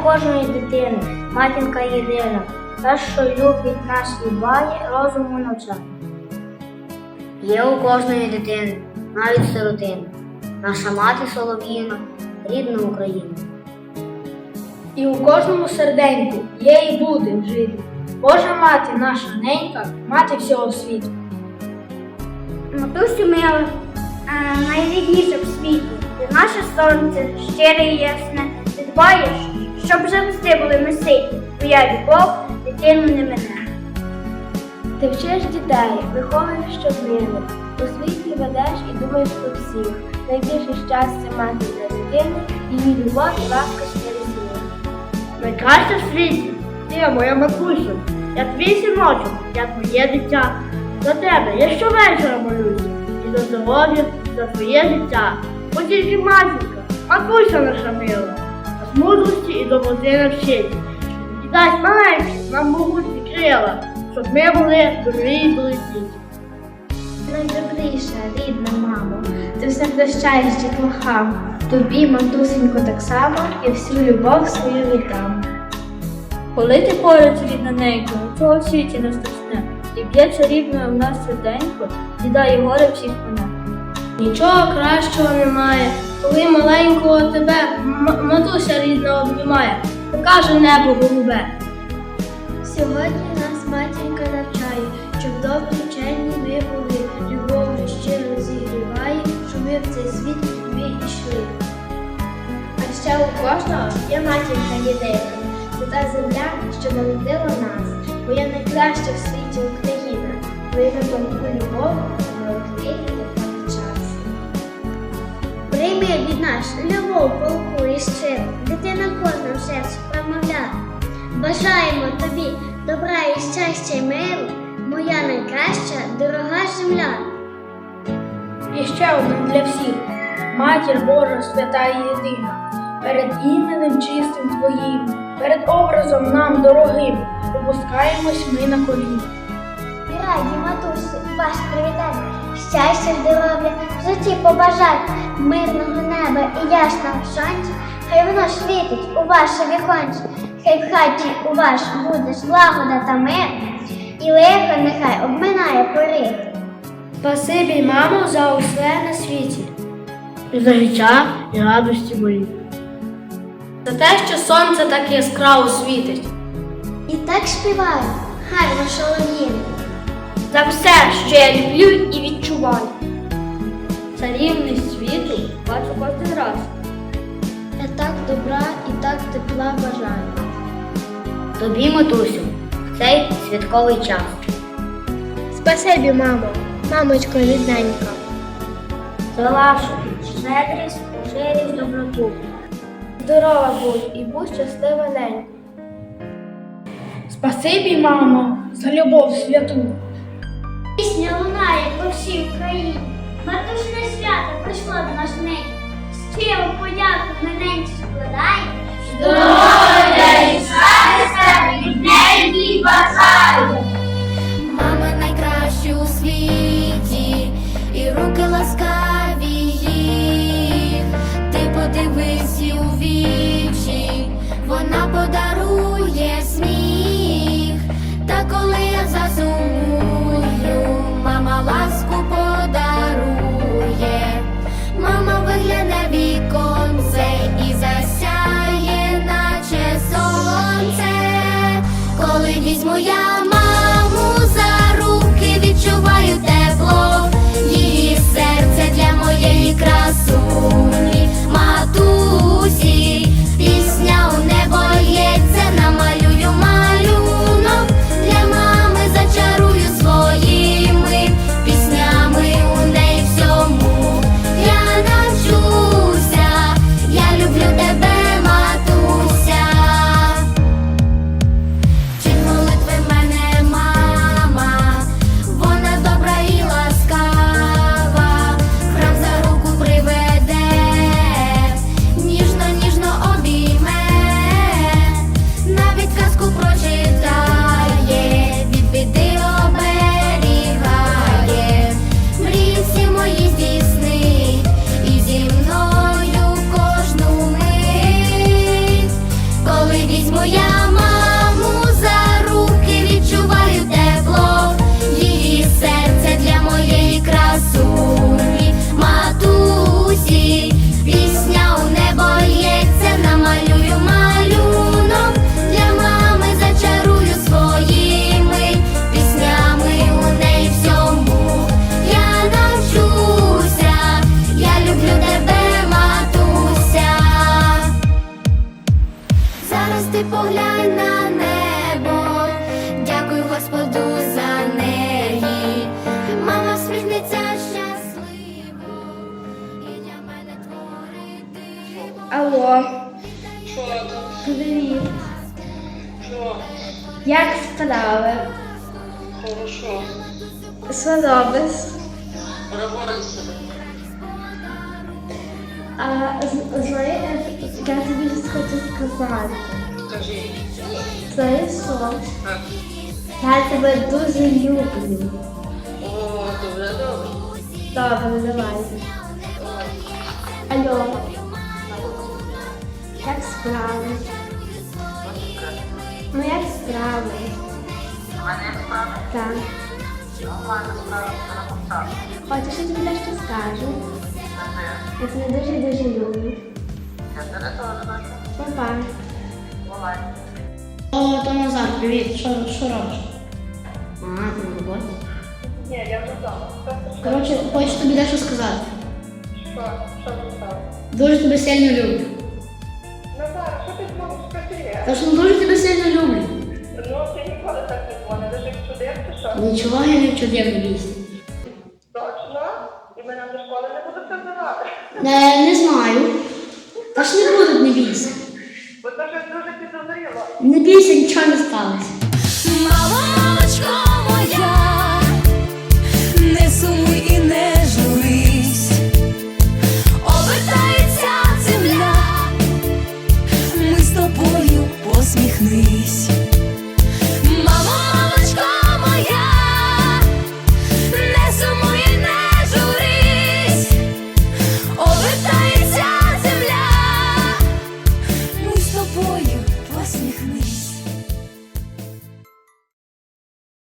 у кожної дитини, матінка єдина, та, що любить нас і дбає, розуму навчає. Є у кожної дитини, навіть сиротини, наша мати Солов'їна, рідна Україна. І у кожному серденьку є і буде жити. Божа мати наша ненька, мати всього світу. Матусю мила, е, найрідніше в світі, ти наше сонце, щире і ясне, ти дбаєш, щоб завжди були ми ситі, твоя любов дитину не мене. Ти вчиш дітей, виховуєш щоднини, у світі ведеш і думаєш про всіх. Найбільше щастя мати для дитини, її любов і ласка щирі сім'ї. Найкраще в світі, ти моя матуся, я твій синочок, я твоє дитя. За тебе я щовечора молюся, і за здоров'я, за твоє життя. Бо тільки матінка, матуся наша мила, нас мудрості і доброти навчить. І дасть маленькі нам могутні крила, щоб ми були до мрії долетіти. Найдобріша, рідна мамо, ти все прощаєш дітлахам. Тобі, матусенько, так само і всю любов свою віддам. Коли ти поряд з рідненько, нічого в світі не страшне, і б'є чарівною в нас серденько, і дає горе всіх мене. Нічого кращого немає, коли маленького тебе матуся рідна обнімає, покаже небо голубе. Сьогодні нас матінка навчає, щоб добрі вчені ми були, любов'ю щиро зігріває, щоб ми в цей світ тобі йшли. А ще у кожного є матінка єдина, це та земля, що народила нас, бо я найкраща в світі Україна, вигадом тонку любов, час. Прийми від нас любов, полку і щиру, дитина кожна в серці промовляє. Бажаємо тобі добра і щастя й миру, моя найкраща, дорога земля. І ще один для всіх. Матір Божа свята і єдина, перед іменем чистим Твоїм, перед образом нам дорогим, опускаємось ми на коліна. Раді, матусі, ваш привітання, щастя, здоров'я, в житті побажати, мирного неба і ясного сонця, хай воно світить у ваше віконце, хай в хаті у ваш буде злагода та мир, і лихо нехай обминає пори. Спасибі, мамо, за усе на світі, І за життя і радості мої. за те, що сонце так яскраво світить, І так співаю, гарно солов'їни. За все, що я люблю і відчуваю. Царівність світу бачу кожен раз. Я так добра і так тепла бажаю. Тобі, матусю, в цей святковий час. Спасибі, мамо, мамочко рідненька. За вашу щедрість, щирість, доброту. Здорова будь і будь щаслива ненька. Спасибі, мамо, за любов святу. Лунає Україні. Матушне свято Алло, Що там? привіт. Що? Як справи? Хорошо. Що робиш? Себе. А, знаєш, я тобі щось хочу сказати. Скажи. Знаєш що? Так. Я тебе дуже люблю. О, добре, добре. Добре, давай. Алло. Справи? Ну як справи? Мене справа. Так. Хочеш, я тобі дещо скажу? Я тебе дуже-дуже люблю. Я тебе теж бачу. Па-па. Бувай. О, то Назар, привіт. Що, що робиш? А, на роботі. Ні, я вже вдома. Коротше, хочу тобі дещо сказати. Що? Що ти став? Дуже тебе сильно люблю. Скажи? ж дуже тебе сильно люблю. Ну, ти ніколи так не. Ти ж як чудив, що? Нічого я не не бійся. Точно? І мене до школи не будуть називати. Не, не знаю. Та ж не будуть, не бійся. Бо це вже дуже підозріло. Не бійся, нічого не сталося.